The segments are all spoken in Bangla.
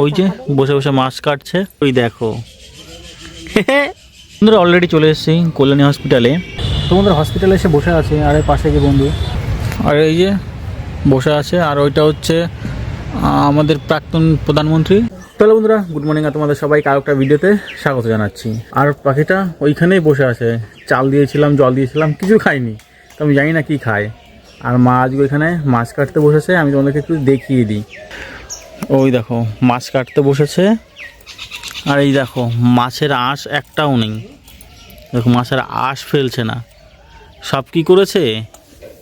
ওই যে বসে বসে মাছ কাটছে। ওই দেখো। বন্ধুরা অলরেডি চলে এসেছি কল্যাণী হসপিটালে তোমাদের হসপিটালে এসে বসে আছে আর এর পাশে কি বন্ধু। আর এই যে বসে আছে আর ওইটা হচ্ছে আমাদের প্রাক্তন প্রধানমন্ত্রী। তাহলে বন্ধুরা গুড মর্নিং আর তোমাদের সবাইকে আর একটা ভিডিওতে স্বাগত জানাচ্ছি। আর পাখিটা ওইখানেই বসে আছে। চাল দিয়েছিলাম জল দিয়েছিলাম কিছু খাইনি। তো আমি জানি না কী খায়। আর মা আজকে ওইখানে মাছ কাটতে বসেছে আমি তোমাদেরকে একটু দেখিয়ে দিই। ওই দেখো, মাছ কাটতে বসেছে। আর এই দেখো, মাছের আঁশ একটাও নেই। দেখো, মাছের আঁশ ফেলছে না। সব কি করেছে?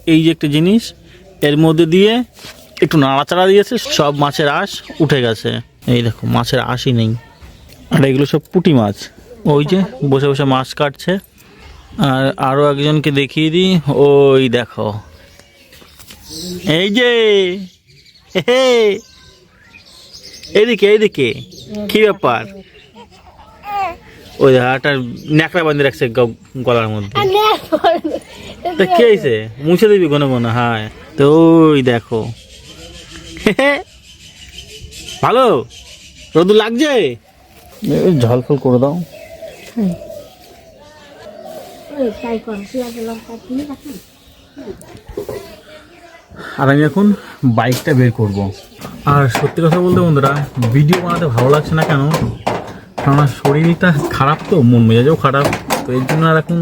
এই যে একটা জিনিস, এর মধ্যে দিয়ে একটু নাড়াচাড়া দিয়েছে, সব মাছের আঁশ উঠে গেছে। এই দেখো, মাছের আঁশই নেই। আর এগুলো সব পুঁটি মাছ। ওই যে, বসে বসে মাছ কাটছে। আর আরও একজনকে দেখিয়ে দিই। ওই দেখো। এই যে হে। এইদিকে এইদিকে কি ব্যাপার? ওই একটা ন্যাকড়া বাঁধে রাখছে গলার মধ্যে। তা কে হয়েছে মুছে দিবি কোনো কোনো? হ্যাঁ। তো ওই দেখো। ভালো? রোদ লাগছে? ঝল ফল করে দাও। আর আমি এখন বাইকটা বের করব। আর সত্যি কথা বলতে বন্ধুরা ভিডিও বানাতে ভালো লাগছে না কেন? কেননা শরীরটা খারাপ তো, মন মেজাজও খারাপ, তো এর জন্য আর এখন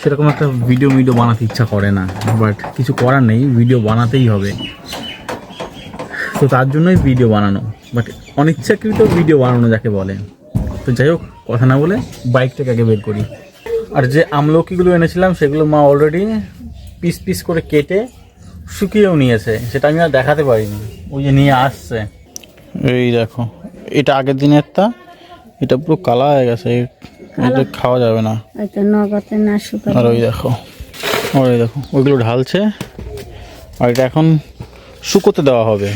সেরকম একটা ভিডিও ভিডিও বানাতে ইচ্ছা করে না। বাট কিছু করার নেই ভিডিও বানাতেই হবে। তো তার জন্যই ভিডিও বানানো। বাট অনিচ্ছাকৃত ভিডিও বানানো যাকে বলে। তো যাই হোক, কথা না বলে বাইকটাকে আগে বের করি। আর যে আমলকিগুলো এনেছিলাম, সেগুলো মা অলরেডি পিস পিস করে কেটে শুকিয়েও নিয়েছে সেটা আমি আর দেখাতে পারিনি। ওই যে নিয়ে আসছে। এই দেখো এটা আগের দিনের তা এটা পুরো কালা হয়ে গেছে এটা খাওয়া যাবে না। আর ওই দেখো ওই দেখো ওইগুলো ঢালছে আর এটা এখন শুকোতে দেওয়া হবে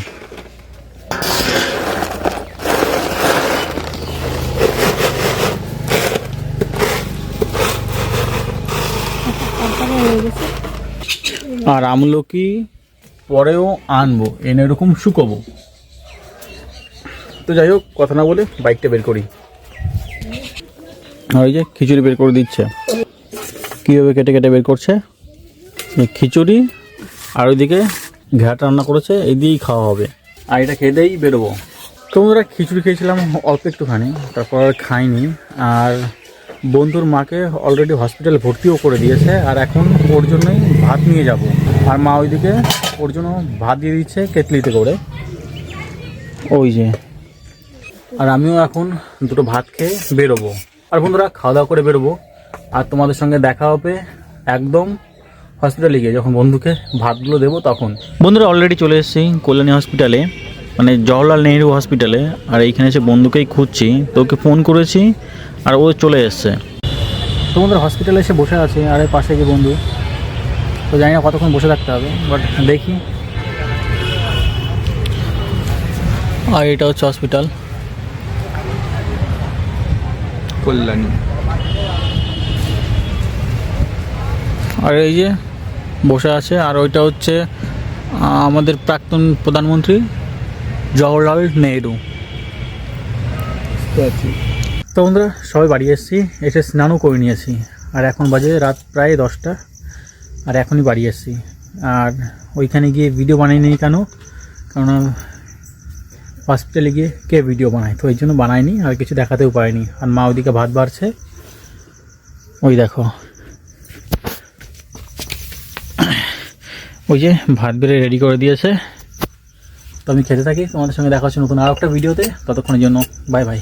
তারপরে হয়ে গেছে আর আমলকি পরেও আনব এনে এরকম শুকোবো। তো যাই হোক, কথা না বলে বাইকটা বের করি। আর ওই যে খিচুড়ি বের করে দিচ্ছে। কীভাবে কেটে কেটে বের করছে? খিচুড়ি আর ওইদিকে ঘ্যাট রান্না করেছে, এই দিয়েই খাওয়া হবে। আর এটা খেয়ে দিয়েই বেরোবো। তো বন্ধুরা, খিচুড়ি খেয়েছিলাম অল্প একটুখানি, তারপর আর খাইনি। আর বন্ধুর মাকে অলরেডি হসপিটালে ভর্তিও করে দিয়েছে আর এখন ওর জন্যই ভাত নিয়ে যাব। আর মা ওইদিকে ওর জন্য ভাত দিয়ে দিচ্ছে কেতলিতে করে। ওই যে। আর আমিও এখন দুটো ভাত খেয়ে বেরোবো। আর বন্ধুরা খাওয়া দাওয়া করে বেরোবো। আর তোমাদের সঙ্গে দেখা হবে একদম হসপিটালে গিয়ে। যখন বন্ধুকে ভাতগুলো দেবো তখন। বন্ধুরা অলরেডি চলে এসেছি কল্যাণী হসপিটালে মানে জওহরলাল নেহরু হসপিটালে আর এইখানে এসে বন্ধুকেই খুঁজছি। তো ওকে ফোন করেছি আর ও চলে এসছে। তো বন্ধুরা হসপিটালে এসে বসে আছে আর এর পাশে কি বন্ধু। তো জানি না কতক্ষণ বসে থাকতে হবে বাট দেখি। আর এটা হচ্ছে হসপিটাল কল্যাণী। আর এই যে বসে আছে আর ওইটা হচ্ছে আমাদের প্রাক্তন প্রধানমন্ত্রী জওহরলাল নেহরু। তো বন্ধুরা, সবাই বাড়ি এসেছি, এসে স্নানও করে নিয়েছি। আর এখন বাজে রাত প্রায় দশটা, আর এখনই বাড়ি এসেছি। আর ওইখানে গিয়ে ভিডিও বানাই নি কেন? কারণ হসপিটালে গিয়ে কে ভিডিও বানায়? তো এই জন্য বানায়নি, আর কিছু দেখাতেও পারিনি। আর মা ওদিকে ভাত বাড়ছে। ওই দেখো। ওই যে ভাত বেড়ে রেডি করে দিয়েছে। তো আমি খেতে থাকি। তোমাদের সঙ্গে দেখা হচ্ছে নতুন আর একটা ভিডিওতে ততক্ষণের জন্য বাই বাই